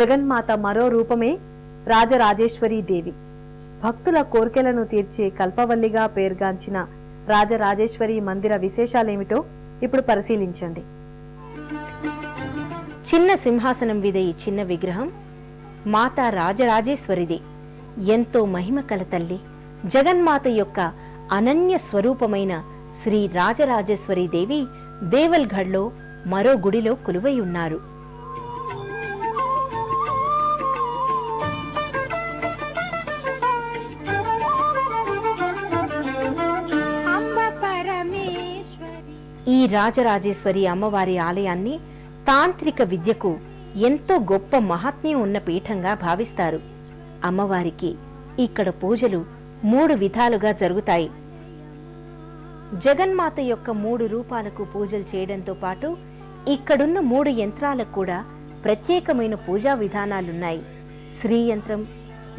జగన్మాత మరో రూపమే రాజరాజేశ్వరీ దేవి. భక్తుల కోరికలను తీర్చే కల్పవల్లిగా పేర్గాంచిన రాజరాజేశ్వరి మందిర విశేషాలేమిటో ఇప్పుడు పరిశీలించండి. చిన్న సింహాసనం మీద ఈ చిన్న విగ్రహం మాత రాజరాజేశ్వరిది. ఎంతో మహిమ కల తల్లి. జగన్మాత యొక్క అనన్య స్వరూపమైన శ్రీ రాజరాజేశ్వరి దేవి దేవల్ఘడ్లో మరో గుడిలో కొలువై ఉన్నారు. ఈ రాజరాజేశ్వరి అమ్మవారి ఆలయాన్ని తాంత్రిక విద్యకు ఎంతో గొప్ప మహాత్మ్యం ఉన్న పీఠంగా భావిస్తారు. అమ్మవారికి ఇక్కడ పూజలు మూడు విధాలుగా జరుగుతాయి. జగన్మాత యొక్క మూడు రూపాలకు పూజలు చేయడంతో పాటు ఇక్కడున్న మూడు యంత్రాలకు కూడా ప్రత్యేకమైన పూజా విధానాలున్నాయి. శ్రీ యంత్రం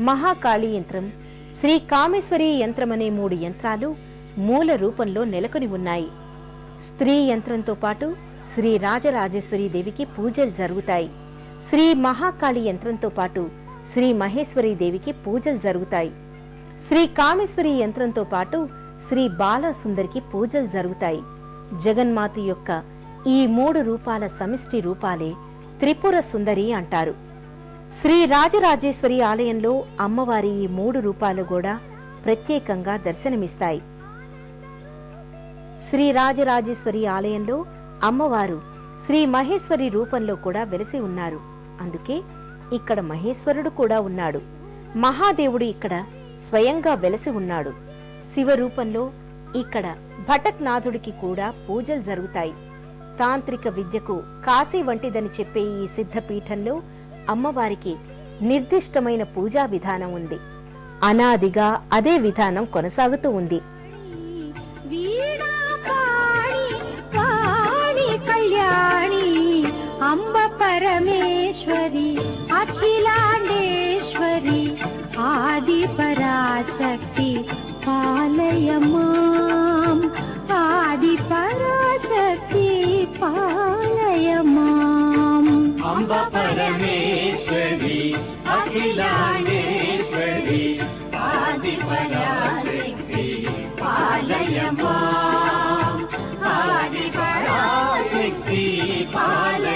మహాకాళి యంత్రం శ్రీ కామేశ్వరి యంత్రం అనే మూడు యంత్రాలు మూల రూపంలో నెలకొని ఉన్నాయి. స్త్రీ యంత్రంతో పాటు శ్రీ రాజరాజేశ్వరి దేవికి పూజలు జరుగుతాయి. శ్రీ మహాకాళి యంత్రంతో పాటు శ్రీ మహేశ్వరి దేవికి పూజలు జరుగుతాయి. శ్రీ కామేశ్వరి యంత్రంతో పాటు శ్రీ బాలసుందరికి పూజలు జరుగుతాయి. జగన్మాత యొక్క ఈ మూడు రూపాల సమిష్టి రూపాలే త్రిపుర సుందరి అంటారు. శ్రీ రాజరాజేశ్వరి ఆలయంలో అమ్మవారి ఈ మూడు రూపాలు కూడా ప్రత్యేకంగా దర్శనమిస్తాయి. శ్రీ రాజరాజేశ్వరి ఆలయంలో అమ్మవారు శ్రీ మహేశ్వరి రూపంలో కూడా వెలసి ఉన్నారు. అందుకే ఇక్కడ మహేశ్వరుడు కూడా ఉన్నాడు. మహాదేవుడు ఇక్కడ స్వయంగా వెలసి ఉన్నాడు. శివ రూపంలో ఇక్కడ భటక్నాథుడికి కూడా పూజలు జరుగుతాయి. తాంత్రిక విద్యకు కాశీ వంటిదని చెప్పే ఈ సిద్ధపీఠంలో అమ్మవారికి నిర్దిష్టమైన పూజా విధానం ఉంది. అనాదిగా అదే విధానం కొనసాగుతూ ఉంది. అంబ పరమేశ్వరి అఖిలాండేశ్వరి ఆది పరాశక్తి పాలయమాం ఆది పరాశక్తి పాలయమాం అంబ పరమేశ్వరి అఖిలాండేశ్వరి ఆది పరాశక్తి పాలయమా ఆది పరాశక్తి పాలయమా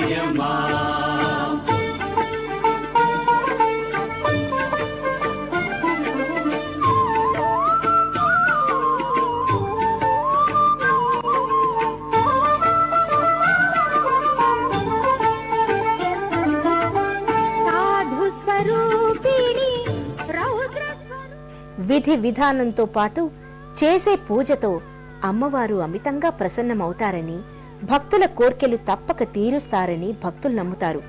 విధి విధానంతో పాటు చేసే పూజతో అమ్మవారు అమితంగా ప్రసన్నమవుతారని భక్తుల కోర్కెలు తప్పక తీరుస్తారని భక్తులు నమ్ముతారు.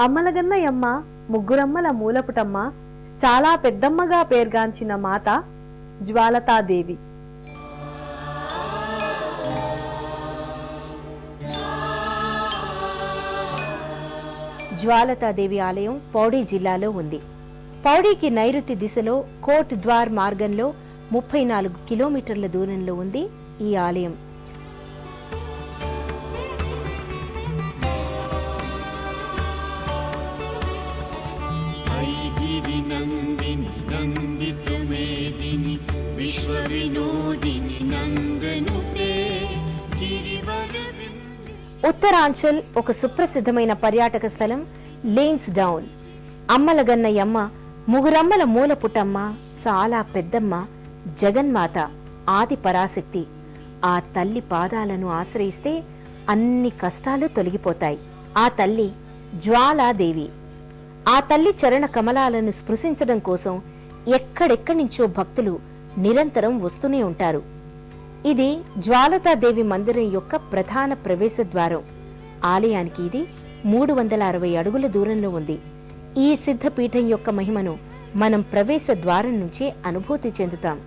అమ్మలగన్నయమ్మ ముగ్గురమ్మల మూలపుటమ్మ చాలా పెద్దమ్మగా పేర్గాంచిన మాత జ్వాలతాదేవి. జ్వాలతాదేవి ఆలయం పౌడీ జిల్లాలో ఉంది. పౌడీకి నైరుతి దిశలో కోట్ ద్వార్ మార్గంలో ముప్పై నాలుగు కిలోమీటర్ల దూరంలో ఉంది ఈ ఆలయం. ఉత్తరాంచల్ ఒక సుప్రసిద్ధమైన పర్యాటక స్థలం లేన్స్ డౌన్. అమ్మలగన్నయమ్మ ముగురమ్మల మూల పుట్టమ్మ చాలా పెద్దమ్మ జగన్మాత ఆది పరాశక్తి. ఆ తల్లి పాదాలను ఆశ్రయిస్తే అన్ని కష్టాలు తొలగిపోతాయి. ఆ తల్లి జ్వాలాదేవి. ఆ తల్లి చరణ కమలాలను స్పృశించడం కోసం ఎక్కడెక్కడి నుంచో భక్తులు నిరంతరం వస్తూనే ఉంటారు. ఇది జ్వాలతాదేవి మందిరం యొక్క ప్రధాన ప్రవేశ ద్వారం. ఆలయానికి ఇది మూడు వందల అరవై అడుగుల దూరంలో ఉంది. ఈ సిద్ధపీఠం యొక్క మహిమను మనం ప్రవేశ ద్వారం నుంచే అనుభూతి చెందుతాం.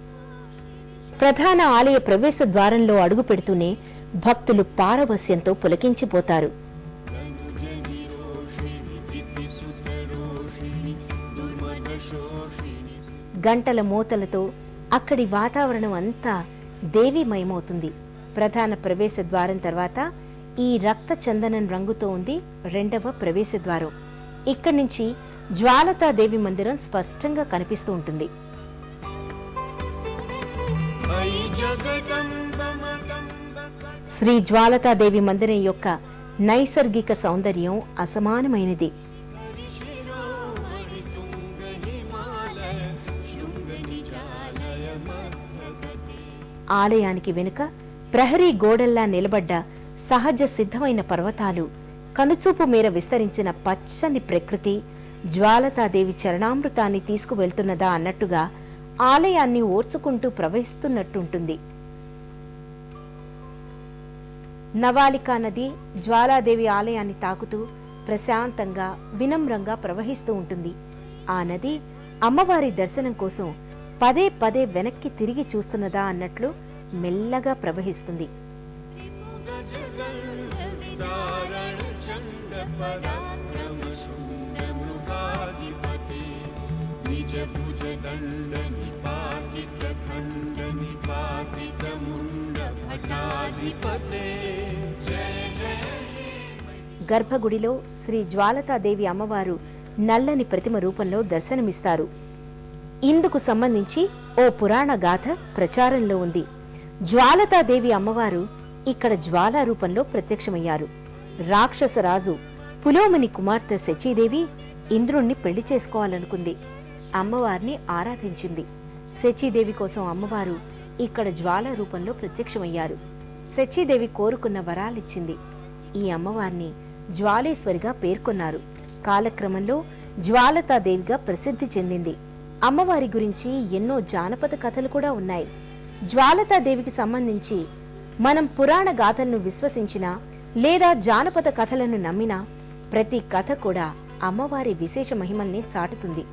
ప్రధాన ఆలయ ప్రవేశ ద్వారంలో అడుగు పెడుతూనే భక్తులు పారవస్యంతో పులకించిపోతారు. గంటల మూతలతో అక్కడి వాతావరణం అంతా దేవి మయమవుతుంది ప్రధాన ప్రవేశ ద్వారం తర్వాత ఈ రక్త చందనం రంగుతో ఉంది రెండవ ప్రవేశ ద్వారం. ఇక్కడి నుంచి జ్వాలతాదేవి మందిరం స్పష్టంగా కనిపిస్తూ ఉంటుంది. శ్రీ జ్వాలతాదేవి మందిరం యొక్క నైసర్గిక సౌందర్యం అసమానమైనది. ఆలయానికి వెనుక ప్రహరీ గోడల్లా నిలబడ్డ సహజ సిద్ధమైన పర్వతాలు కనుచూపు మేర విస్తరించిన పచ్చని ప్రకృతి జ్వాలతాదేవి చరణామృతాన్ని తీసుకువెళ్తున్నదా అన్నట్టుగా ఆలయాన్ని ఓర్చుకుంటూ ప్రవహిస్తున్నట్టుంటుంది. నవాలికా నది జ్వాలాదేవి ఆలయాన్ని తాకుతూ ప్రశాంతంగా వినమ్రంగా ప్రవహిస్తూ ఉంటుంది. ఆ నది అమ్మవారి దర్శనం కోసం పదే పదే వెనక్కి తిరిగి చూస్తున్నదా అన్నట్లు మెల్లగా ప్రవహిస్తుంది. గర్భగుడిలో శ్రీ జ్వాలతాదేవి అమ్మవారు నల్లని ప్రతిమ రూపంలో దర్శనమిస్తారు. ఇందుకు సంబంధించి ఓ పురాణ గాథ ప్రచారంలో ఉంది. జ్వాలతాదేవి అమ్మవారు ఇక్కడ జ్వాలా రూపంలో ప్రత్యక్షమయ్యారు. రాక్షసరాజు పులోమని కుమార్తె శచీదేవి ఇంద్రుణ్ణి పెళ్ళి చేసుకోవాలనుకుంది. అమ్మవారిని ఆరాధించింది. శచీదేవి కోసం అమ్మవారు ఇక్కడ జ్వాల రూపంలో ప్రత్యక్షమయ్యారు. శచీదేవి కోరుకున్న వరాలిచ్చింది. ఈ అమ్మవారిని జ్వాలేశ్వరిగా పేర్కొన్నారు. కాలక్రమంలో జ్వాలతాదేవిగా ప్రసిద్ధి చెందింది. అమ్మవారి గురించి ఎన్నో జానపద కథలు కూడా ఉన్నాయి. జ్వాలతాదేవికి సంబంధించి మనం పురాణ గాథలను విశ్వసించినా లేదా జానపద కథలను నమ్మినా ప్రతి కథ కూడా అమ్మవారి విశేష మహిమల్ని చాటుతుంది.